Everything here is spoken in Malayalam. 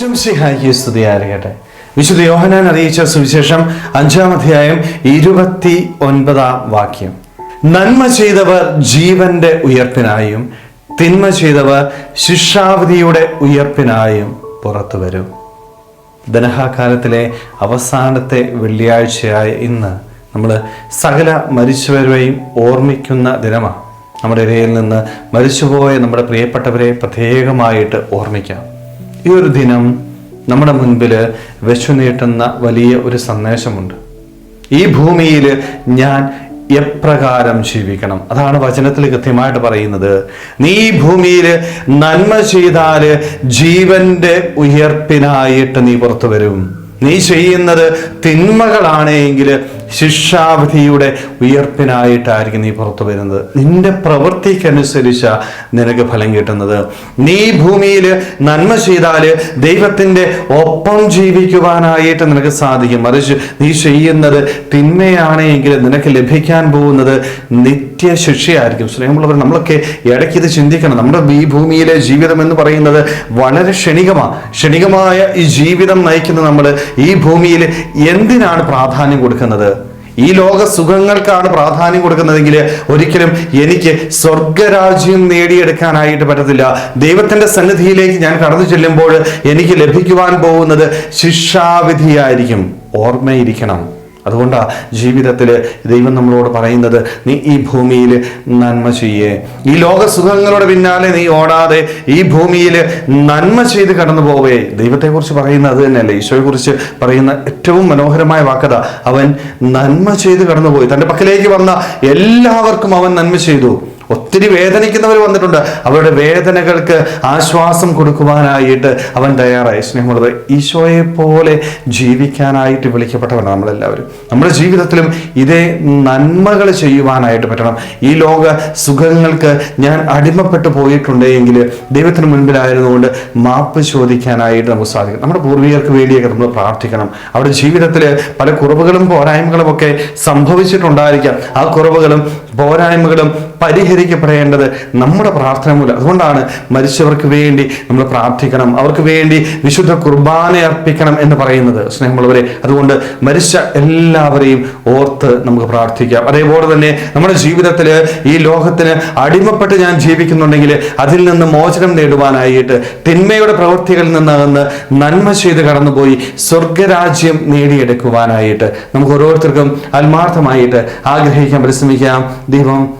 ഈശ്വംസിഹായിക്ക് സ്തുതിയായിരിക്കട്ടെ വിശുദ്ധ യോഹനാൻ അറിയിച്ച സുവിശേഷം അഞ്ചാം അധ്യായം ഇരുപത്തി ഒൻപതാം വാക്യം. നന്മ ചെയ്തവർ ജീവന്റെ ഉയർപ്പിനായും തിന്മ ചെയ്തവർ ശിക്ഷാവധിയുടെ ഉയർപ്പിനായും പുറത്തു വരും. ധനഹാകാലത്തിലെ അവസാനത്തെ വെള്ളിയാഴ്ചയായ ഇന്ന് നമ്മൾ സകല മരിച്ചവരെയും ഓർമ്മിക്കുന്ന ദിനമാണ് നമ്മുടെ ഇടയിൽ നിന്ന് മരിച്ചുപോയ നമ്മുടെ പ്രിയപ്പെട്ടവരെ പ്രത്യേകമായിട്ട് ഓർമ്മിക്കാം. ഈ ഒരു ദിനം നമ്മുടെ മുൻപിൽ വെച്ചു നീട്ടുന്ന വലിയ ഒരു സന്ദേശമുണ്ട്. ഈ ഭൂമിയിൽ ഞാൻ എപ്രകാരം ജീവിക്കണം? അതാണ് വചനത്തിൽ കൃത്യമായിട്ട് പറയുന്നത്. നീ ഭൂമിയിൽ നന്മ ചെയ്താൽ ജീവന്റെ ഉയർപ്പിനായിട്ട് നീ പുറത്തു വരും. നീ ചെയ്യുന്നത് തിന്മകളാണെങ്കിൽ ശിക്ഷാവധിയുടെ ഉയർപ്പിനായിട്ടായിരിക്കും നീ പുറത്തു വരുന്നത്. നിന്റെ പ്രവൃത്തിക്കനുസരിച്ച നിനക്ക് ഫലം കിട്ടുന്നത്. നീ ഭൂമിയിൽ നന്മ ചെയ്താൽ ദൈവത്തിന്റെ ഒപ്പം ജീവിക്കുവാനായിട്ട് നിനക്ക് സാധിക്കും. മറിച്ച് നീ ചെയ്യുന്നത് തിന്മയാണെങ്കിൽ നിനക്ക് ലഭിക്കാൻ പോകുന്നത് നിത്യ ശിക്ഷയായിരിക്കും സ്നേഹമുള്ളവർ നമ്മളൊക്കെ ഇടയ്ക്ക് ഇത് ചിന്തിക്കണം. നമ്മുടെ ഈ ഭൂമിയിലെ ജീവിതം എന്ന് പറയുന്നത് വളരെ ക്ഷണികമാണ് ക്ഷണികമായ ഈ ജീവിതം നയിക്കുന്ന നമ്മൾ ഈ ഭൂമിയിൽ എന്തിനാണ് പ്രാധാന്യം കൊടുക്കുന്നത്? ഈ ലോക സുഖങ്ങൾക്കാണ് പ്രാധാന്യം കൊടുക്കുന്നതെങ്കിൽ ഒരിക്കലും എനിക്ക് സ്വർഗരാജ്യം നേടിയെടുക്കാനായിട്ട് പറ്റത്തില്ല. ദൈവത്തിന്റെ സന്നിധിയിലേക്ക് ഞാൻ കടന്നു ചെല്ലുമ്പോൾ എനിക്ക് ലഭിക്കുവാൻ പോകുന്നത് ശിക്ഷാവിധിയായിരിക്കും. ഓർമ്മയിരിക്കണം. അതുകൊണ്ടാ ജീവിതത്തിൽ ദൈവം നമ്മളോട് പറയുന്നത് നീ ഈ ഭൂമിയിൽ നന്മ ചെയ്യേ. ഈ ലോക സുഖങ്ങളുടെ പിന്നാലെ നീ ഓടാതെ ഈ ഭൂമിയിൽ നന്മ ചെയ്ത് കടന്നു പോവേ. ദൈവത്തെക്കുറിച്ച് പറയുന്ന അത് തന്നെയല്ലേ. ഈശോയെക്കുറിച്ച് പറയുന്ന ഏറ്റവും മനോഹരമായ വാക്കത അവൻ നന്മ ചെയ്ത് കടന്നുപോയി. തന്റെ പക്കലേക്ക് വന്ന എല്ലാവർക്കും അവൻ നന്മ ചെയ്തു. ഒത്തിരി വേദനിക്കുന്നവർ വന്നിട്ടുണ്ട്. അവരുടെ വേദനകൾക്ക് ആശ്വാസം കൊടുക്കുവാനായിട്ട് അവൻ തയ്യാറായി. സ്നേഹമുള്ളത് ഈശോയെ പോലെ ജീവിക്കാനായിട്ട് വിളിക്കപ്പെട്ടവരാണ് നമ്മളെല്ലാവരും. നമ്മുടെ ജീവിതത്തിലും ഇതേ നന്മകൾ ചെയ്യുവാനായിട്ട് പറ്റണം. ഈ ലോക സുഖങ്ങൾക്ക് ഞാൻ അടിമപ്പെട്ടു പോയിട്ടുണ്ടെങ്കിൽ ദൈവത്തിന് മുൻപിലായിരുന്നുകൊണ്ട് മാപ്പ് ചോദിക്കാനായിട്ട് നമുക്ക് സാധിക്കും. നമ്മുടെ പൂർവികർക്ക് വേണ്ടിയൊക്കെ നമ്മൾ പ്രാർത്ഥിക്കണം. അവരുടെ ജീവിതത്തിൽ പല കുറവുകളും പോരായ്മകളും ഒക്കെ സംഭവിച്ചിട്ടുണ്ടായിരിക്കാം. ആ കുറവുകളും പോരായ്മകളും പരിഹരിക്കപ്പെടേണ്ടത് നമ്മുടെ പ്രാർത്ഥന മൂലം. അതുകൊണ്ടാണ് മരിച്ചവർക്ക് വേണ്ടി നമ്മൾ പ്രാർത്ഥിക്കണം. അവർക്ക് വേണ്ടി വിശുദ്ധ കുർബാന അർപ്പിക്കണം എന്ന് പറയുന്നത്. സ്നേഹമുള്ളവരെ അതുകൊണ്ട് മരിച്ച എല്ലാവരെയും ഓർത്ത് നമുക്ക് പ്രാർത്ഥിക്കാം. അതേപോലെ തന്നെ നമ്മുടെ ജീവിതത്തിൽ ഈ ലോകത്തിന് അടിമപ്പെട്ട് ഞാൻ ജീവിക്കുന്നുണ്ടെങ്കിൽ അതിൽ നിന്ന് മോചനം നേടുവാനായിട്ട് തിന്മയുടെ പ്രവൃത്തികളിൽ നിന്ന് നന്മ ചെയ്ത് കടന്നുപോയി സ്വർഗരാജ്യം നേടിയെടുക്കുവാനായിട്ട് നമുക്ക് ഓരോരുത്തർക്കും ആത്മാർത്ഥമായിട്ട് ആഗ്രഹിക്കാൻ പരിശ്രമിക്കാം. ദൈവം